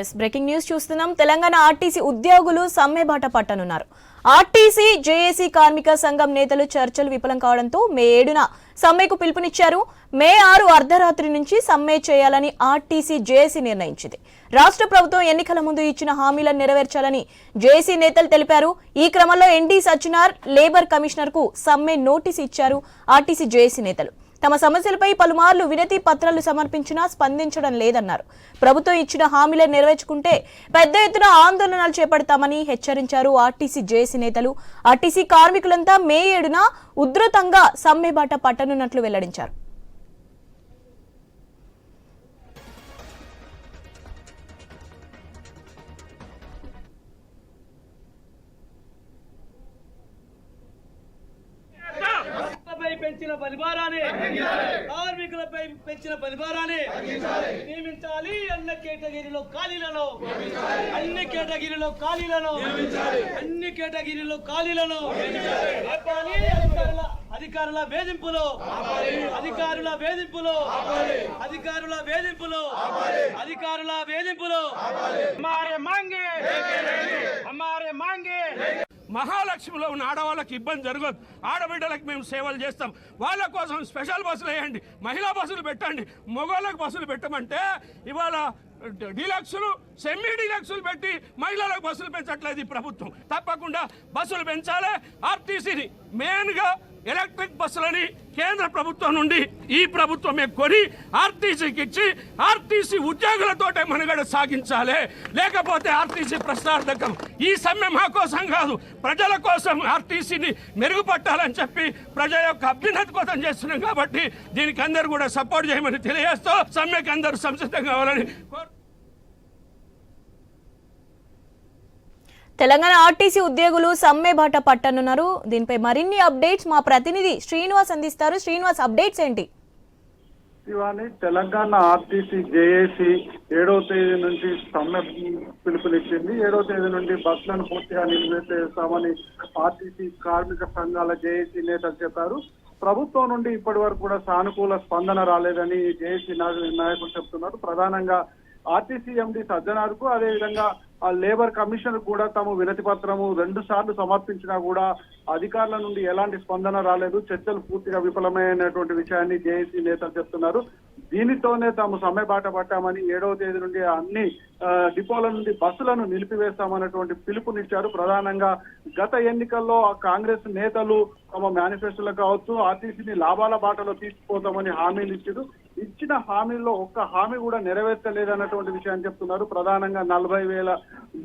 Yes breaking news చూస్తున్నాం. Telangana RTC ఉద్యోగులు సమ్మె బాట పట్టనున్నారు. ఆర్టీసీ జేఏసీ కార్మిక సంఘం నేతలు చర్చలు విఫలం కావడంతో మే ఏడున సమ్మెకు పిలుపునిచ్చారు. మే ఆరు అర్ధరాత్రి నుంచి సమ్మె చేయాలని ఆర్టీసీ జేఏసీ నిర్ణయించింది. రాష్ట్ర ప్రభుత్వం ఎన్నికల ముందు ఇచ్చిన హామీలను నెరవేర్చాలని జేఏసీ నేతలు తెలిపారు. ఈ క్రమంలో ఎన్డీ సజ్జనార్ లేబర్ కమిషనర్కు సమ్మె నోటీస్ ఇచ్చారు ఆర్టీసీ జేఏసీ నేతలు. తమ సమస్యలపై పలుమార్లు వినతి పత్రాలు సమర్పించినా స్పందించడం లేదన్నారు. ప్రభుత్వం ఇచ్చిన హామీలను నెరవేర్చుకుంటే పెద్ద ఎత్తున ఆందోళనలు చేపడతామని హెచ్చరించారు ఆర్టీసీ జేఏసీ నేతలు. ఆర్టీసీ కార్మికులంతా మే ఏడున ఉధృతంగా సమ్మెబాట పట్టనున్నట్లు వెల్లడించారు. పెంచిన పనిభారాన్ని కార్మికులపై పెంచిన పరిభారాన్ని నియమించాలి. అన్న కేటగిరీలో ఖాళీలను అన్ని కేటగిరీలో ఖాళీలను అన్ని కేటగిరీలో ఖాళీలను అధికారుల వేధింపులు అధికారుల వేధింపులు అధికారుల వేధింపులు అధికారుల వేధింపులు. హమారే మాంగే హమారే మాంగే. మహాలక్ష్మిలో ఉన్న ఆడవాళ్ళకి ఇబ్బంది జరగదు. ఆడబిడ్డలకు మేము సేవలు చేస్తాం. వాళ్ళ కోసం స్పెషల్ బస్సులు వేయండి. మహిళా బస్సులు పెట్టండి. మగవాళ్ళకి బస్సులు పెట్టమంటే ఇవాళ డీలక్సులు సెమీ డీలక్స్లు పెట్టి మహిళలకు బస్సులు పెంచట్లేదు ఈ ప్రభుత్వం. తప్పకుండా బస్సులు పెంచాలి. ఆర్టీసీని మెయిన్గా ఎలక్ట్రిక్ బస్సులని కేంద్ర ప్రభుత్వం నుండి ఈ ప్రభుత్వమే కొని ఆర్టీసీకి ఇచ్చి ఆర్టీసీ ఉద్యోగులతోటే మనుగడ సాగించాలి. లేకపోతే ఆర్టీసీ ప్రశ్నార్థకం. ఈ సమ్మె మా కోసం కాదు ప్రజల కోసం ఆర్టీసీని మెరుగుపట్టాలని చెప్పి ప్రజల యొక్క అభ్యున్నతి కోసం చేస్తున్నాం కాబట్టి దీనికి అందరూ కూడా సపోర్ట్ చేయమని తెలియజేస్తూ సమ్మెకి అందరూ సంసిద్ధం కావాలని కోరు తెలంగాణ ఆర్టీసీ ఉద్యోగులు సమ్మె బాట పట్టనున్నారు. దీనిపై మరిన్ని అప్డేట్స్ మా ప్రతినిధి శ్రీనివాస్ అందిస్తారు. శ్రీనివాస్ అప్డేట్స్ ఏంటి? శివాని తెలంగాణ ఆర్టీసీ జేఏసీ ఏడవ తేదీ నుంచి సమ్మె పిలుపునిచ్చింది. ఏడవ తేదీ నుండి బస్సులను పూర్తిగా నిలిపివేస్తామని ఆర్టీసీ కార్మిక సంఘాల జేఏసీ నేతలు చెప్పారు. ప్రభుత్వం నుండి ఇప్పటి వరకు కూడా సానుకూల స్పందన రాలేదని జేఏసీ నాయకులు చెప్తున్నారు. ప్రధానంగా ఆర్టీసీ ఎండి సజ్జనార్కు అదేవిధంగా ఆ లేబర్ కమిషన్ కూడా తాము వినతి పత్రము రెండు సార్లు సమర్పించినా కూడా అధికారుల నుండి ఎలాంటి స్పందన రాలేదు. చర్చలు పూర్తిగా విఫలమైనటువంటి విషయాన్ని జేఏసీ నేతలు చెప్తున్నారు. దీనితోనే తాము సమ్మె బాట పట్టామని ఏడవ తేదీ నుండి అన్ని ఆ, డిపోల నుండి బస్సులను నిలిపివేస్తామన్నటువంటి పిలుపునిచ్చారు. ప్రధానంగా గత ఎన్నికల్లో ఆ కాంగ్రెస్ నేతలు తమ మేనిఫెస్టోలో కావచ్చు ఆర్టీసీని లాభాల బాటలో తీసుకుపోతామని హామీలు ఇచ్చారు. ఇచ్చిన హామీల్లో ఒక్క హామీ కూడా నెరవేర్చలేదన్నటువంటి విషయాన్ని చెప్తున్నారు. ప్రధానంగా నలభై వేల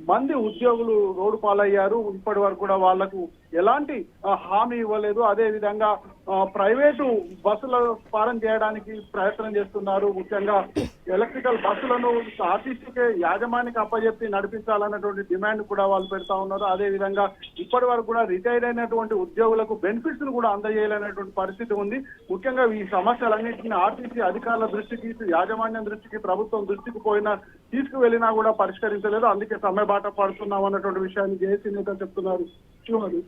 మంది ఉద్యోగులు రోడ్డు పాలయ్యారు. ఇప్పటి వరకు కూడా వాళ్ళకు ఎలాంటి హామీ ఇవ్వలేదు. అదే విధంగా ప్రైవేటు బస్సుల పారం చేయడానికి ప్రయత్నం చేస్తున్నారు. ముఖ్యంగా ఎలక్ట్రికల్ బస్సులను ఆర్టీసీకే యాజమానికి అప్పజెప్పి నడిపించాలన్నటువంటి డిమాండ్ కూడా వాళ్ళు పెడతా ఉన్నారు. అదే విధంగా ఇప్పటి వరకు కూడా రిటైర్ అయినటువంటి ఉద్యోగులకు బెనిఫిట్స్ను కూడా అందజేయాలనేటువంటి పరిస్థితి ఉంది. ముఖ్యంగా ఈ సమస్యలన్నింటినీ ఆర్టీసీ అధికారుల దృష్టికి యాజమాన్యం దృష్టికి ప్రభుత్వం దృష్టికి పోయిన తీసుకువెళ్ళినా కూడా పరిష్కరించలేదు. అందుకే సమ్మె బాట పడుతున్నాం అన్నటువంటి విషయాన్ని జేసీ నేతలు చెప్తున్నారు. చూడండి.